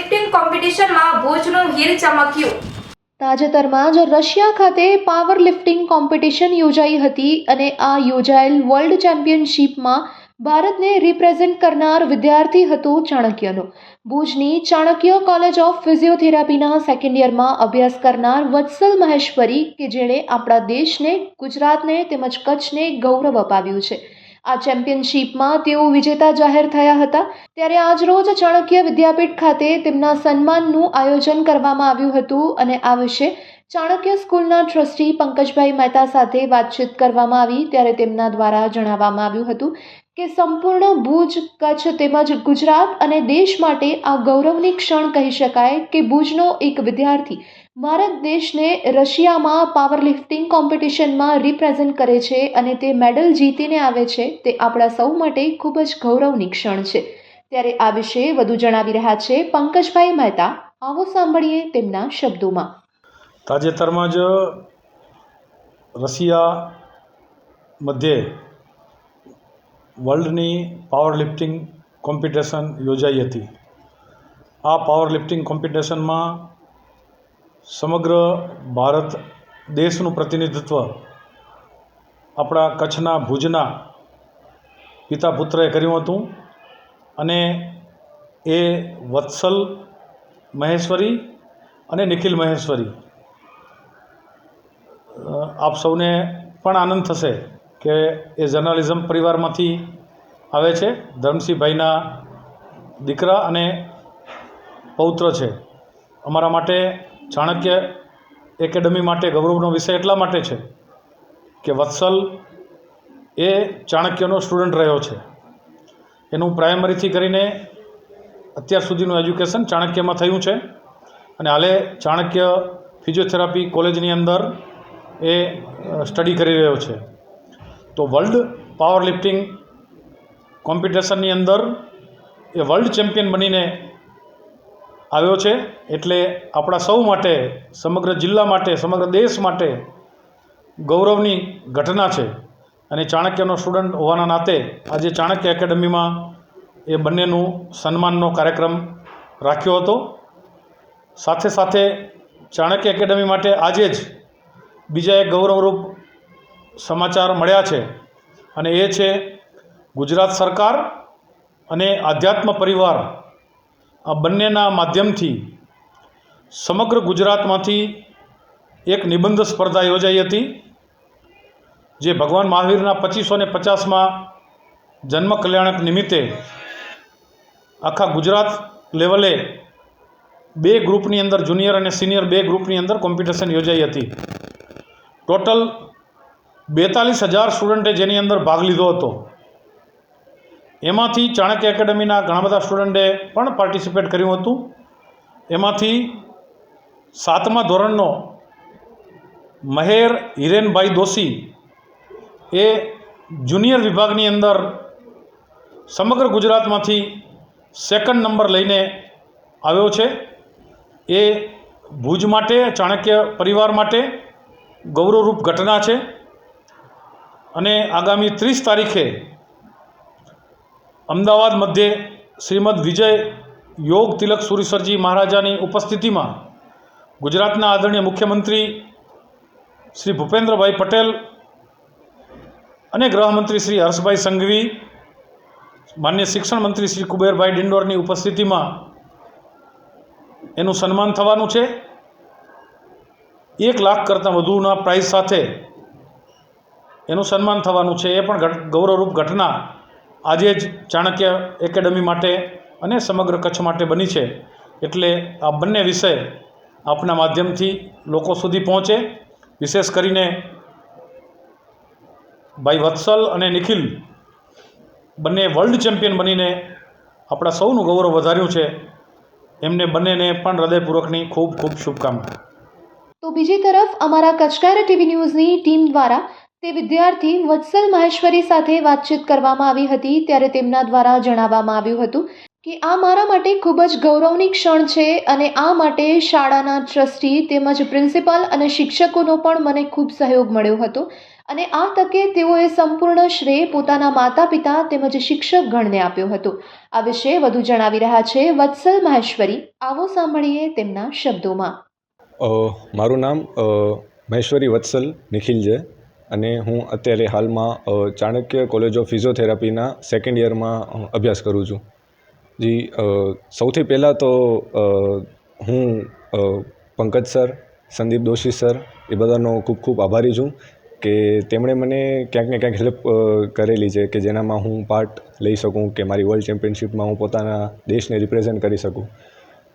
Lifting કોમ્પિટિશનમાં ભુજનું Heer ચમક્યું. તાજેતરમાં જ Russia ખાતે પાવર લિફ્ટિંગ કોમ્પિટિશન યોજાઈ હતી અને આ યોજાયેલ વર્લ્ડ ચેમ્પિયનશિપમાં ભારતને રિપ્રેઝેન્ટ કરનાર વિદ્યાર્થી હતો ચાણક્યનો. ભુજની ચાણક્ય કોલેજ ઓફ ફિઝિયોથેરાપીના સેકન્ડ યરમાં અભ્યાસ કરનાર વત્સલ મહેશ્વરી કે જેણે આપણા દેશને, ગુજરાતને તેમજ કચ્છને ગૌરવ અપાવ્યું છે. આ ચેમ્પિયનશિપમાં તેઓ વિજેતા જાહેર થયા હતા ત્યારે આજરોજ ચાણક્ય વિદ્યાપીઠ ખાતે તેમના સન્માનનું આયોજન કરવામાં આવ્યું હતું અને આ વિશે ચાણક્ય સ્કૂલના ટ્રસ્ટી પંકજભાઈ મહેતા સાથે વાતચીત કરવામાં આવી ત્યારે તેમના દ્વારા જણાવવામાં આવ્યું હતું કે સંપૂર્ણ ભુજ, કચ્છ તેમજ ગુજરાત અને દેશ માટે આ ગૌરવની ક્ષણ કહી શકાય કે ભુજનો એક વિદ્યાર્થી ભારત દેશને રશિયામાં પાવર લિફ્ટિંગ કોમ્પિટિશનમાં રિપ્રેઝેન્ટ કરે છે અને તે મેડલ જીતીને આવે છે, તે આપણા સૌ માટે ખૂબ જ ગૌરવની ક્ષણ છે. ત્યારે આ વિશે વધુ જણાવી રહ્યા છે પંકજભાઈ મહેતા. આવો સાંભળીએ તેમના શબ્દોમાં. તાજેતરમાં જ રશિયા મધ્યે વર્લ્ડની પાવર લિફ્ટિંગ કોમ્પિટિશન યોજાઈ હતી. આ પાવર લિફ્ટિંગ કોમ્પિટિશનમાં સમગ્ર ભારત દેશનું પ્રતિનિધિત્વ આપણા કચ્છના ભુજના પિતા પુત્રએ કર્યું હતું અને એ વત્સલ મહેશ્વરી અને નિખિલ મહેશ્વરી. આપ સૌને પણ આનંદ થશે કે એ જર્નાલિઝમ પરિવારમાંથી આવે છે. ધર્મસિંહભાઈના દીકરા અને પૌત્ર છે. અમારા માટે ચાણક્ય એકેડમી માટે ગૌરવનો વિષય એટલા માટે છે કે વત્સલ એ ચાણક્યનો સ્ટુડન્ટ રહ્યો છે. એનું પ્રાઇમરીથી કરીને અત્યાર સુધીનું એજ્યુકેશન ચાણક્યમાં થયું છે અને હાલે ચાણક્ય ફિઝિયોથેરાપી કોલેજની અંદર એ સ્ટડી કરી રહ્યો છે. તો વર્લ્ડ પાવર લિફ્ટિંગ કોમ્પિટિશનની અંદર એ વર્લ્ડ ચેમ્પિયન બનીને આવ્યો છે એટલે આપણા સૌ માટે, સમગ્ર જિલ્લા માટે, સમગ્ર દેશ માટે ગૌરવની ઘટના છે. અને ચાણક્યનો સ્ટુડન્ટ હોવાના નાતે આજે ચાણક્ય એકેડમીમાં એ બંનેનું સન્માનનો કાર્યક્રમ રાખ્યો હતો. સાથે સાથે ચાણક્ય એકેડમી માટે આજે જ બીજા એક ગૌરવરૂપ સમાચાર મળ્યા છે. અને એ છે ગુજરાત સરકાર અને આધ્યાત્મ પરિવાર આ બંનેના માધ્યમથી સમગ્ર ગુજરાતમાંથી એક નિબંધ સ્પર્ધા યોજાઈ હતી, જે ભગવાન મહાવીરના પચીસો ને પચાસમાં જન્મ કલ્યાણક નિમિત્તે આખા ગુજરાત લેવલે બે ગ્રુપની અંદર, જુનિયર અને સિનિયર બે ગ્રુપની અંદર કોમ્પિટિશન યોજાઈ હતી. ટોટલ બેતાલીસ હજાર સ્ટુડન્ટે જેની અંદર ભાગ લીધો હતો. એમાંથી ચાણક્ય એકેડમીના ઘણા બધા સ્ટુડન્ટે પણ પાર્ટિસિપેટ કર્યું હતું. એમાંથી સાતમા ધોરણનો મહેર હિરેનભાઈ દોશી એ જુનિયર વિભાગની અંદર સમગ્ર ગુજરાતમાંથી સેકન્ડ નંબર લઈને આવ્યો છે. એ ભુજ માટે, ચાણક્ય પરિવાર માટે ગૌરવરૂપ ઘટના છે. અને આગામી ત્રીસ તારીખે અમદાવાદ મધ્યે શ્રીમદ વિજય યોગ તિલક સુરેશ્વરજી મહારાજાની ઉપસ્થિતિમાં ગુજરાતના આદરણીય મુખ્યમંત્રી શ્રી ભૂપેન્દ્રભાઈ પટેલ અને ગૃહમંત્રી શ્રી હર્ષભાઈ સંઘવી, માન્ય શિક્ષણ મંત્રી શ્રી કુબેરભાઈ ડિંડોરની ઉપસ્થિતિમાં એનું સન્માન થવાનું છે. એક લાખ કરતાં વધુના પ્રાઇઝ સાથે એનું સન્માન થવાનું છે. એ પણ ગૌરવરૂપ ઘટના આજે જ ચાણક્ય એકેડમી માટે અને સમગ્ર કચ્છ માટે બની છે. એટલે આ બંને વિષય આપના માધ્યમથી લોકો સુધી પહોંચે. વિશેષ કરીને ભાઈ વત્સલ અને નિખિલ બંને વર્લ્ડ ચેમ્પિયન બનીને આપણા સૌનું ગૌરવ વધાર્યું છે. એમને બંનેને પણ હૃદયપૂર્વકની ખૂબ ખૂબ શુભકામના. તો બીજી તરફ અમારા કચકારા ટીવી ન્યૂઝની ટીમ દ્વારા તે વિદ્યાર્થી વત્સલ મહેશ્વરી સાથે વાતચીત કરવામાં આવી હતી ત્યારે તેમના દ્વારા જણાવવામાં આવ્યું હતું કે આ મારા માટે ખૂબ જ ગૌરવની ક્ષણ છે અને આ માટે શાળાના ટ્રસ્ટી તેમજ પ્રિન્સિપાલ અને શિક્ષકોનો પણ મને ખૂબ સહયોગ મળ્યો હતો અને આ તકે તેઓએ સંપૂર્ણ શ્રેય પોતાના માતા પિતા તેમજ શિક્ષક ગણને આપ્યો હતો. આ વિશે વધુ જણાવી રહ્યા છે વત્સલ મહેશ્વરી. આવો સાંભળીએ તેમના શબ્દોમાં. મારું નામ મહેશ્વરી વત્સલ નિખિલ છે અને હું અત્યારે હાલમાં ચાણક્ય કોલેજ ઓફ ફિઝિયોથેરાપીના સેકન્ડ યરમાં અભ્યાસ કરું છું. જી સૌથી પહેલાં તો હું પંકજ સર, સંદીપ દોશી સર, એ બધાનો ખૂબ ખૂબ આભારી છું કે તેમણે મને ક્યાંક ને ક્યાંક હેલ્પ કરેલી છે કે જેનામાં હું પાર્ટ લઈ શકું કે મારી વર્લ્ડ ચેમ્પિયનશિપમાં હું પોતાના દેશને રિપ્રેઝેન્ટ કરી શકું.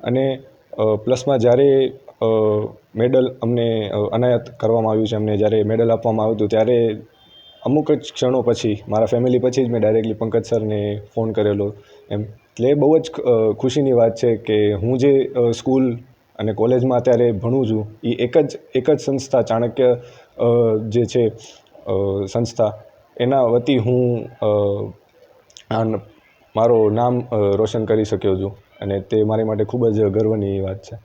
અને પ્લસમાં જ્યારે મેડલ અમને અનાયત કરવામાં આવ્યું છે, અમને જ્યારે મેડલ આપવામાં આવ્યું હતું, ત્યારે અમુક જ ક્ષણો પછી, મારા ફેમિલી પછી જ મેં ડાયરેક્ટલી પંકજ સરને ફોન કરેલો. એમ, એટલે એ બહુ જ ખુશીની વાત છે કે હું જે સ્કૂલ અને કોલેજમાં અત્યારે ભણું છું, એ એક જ એક જ સંસ્થા, ચાણક્ય જે છે સંસ્થા, એના વતી હું મારો નામ રોશન કરી શક્યો છું. અને તે મારી માટે ખૂબ જ ગર્વની વાત છે.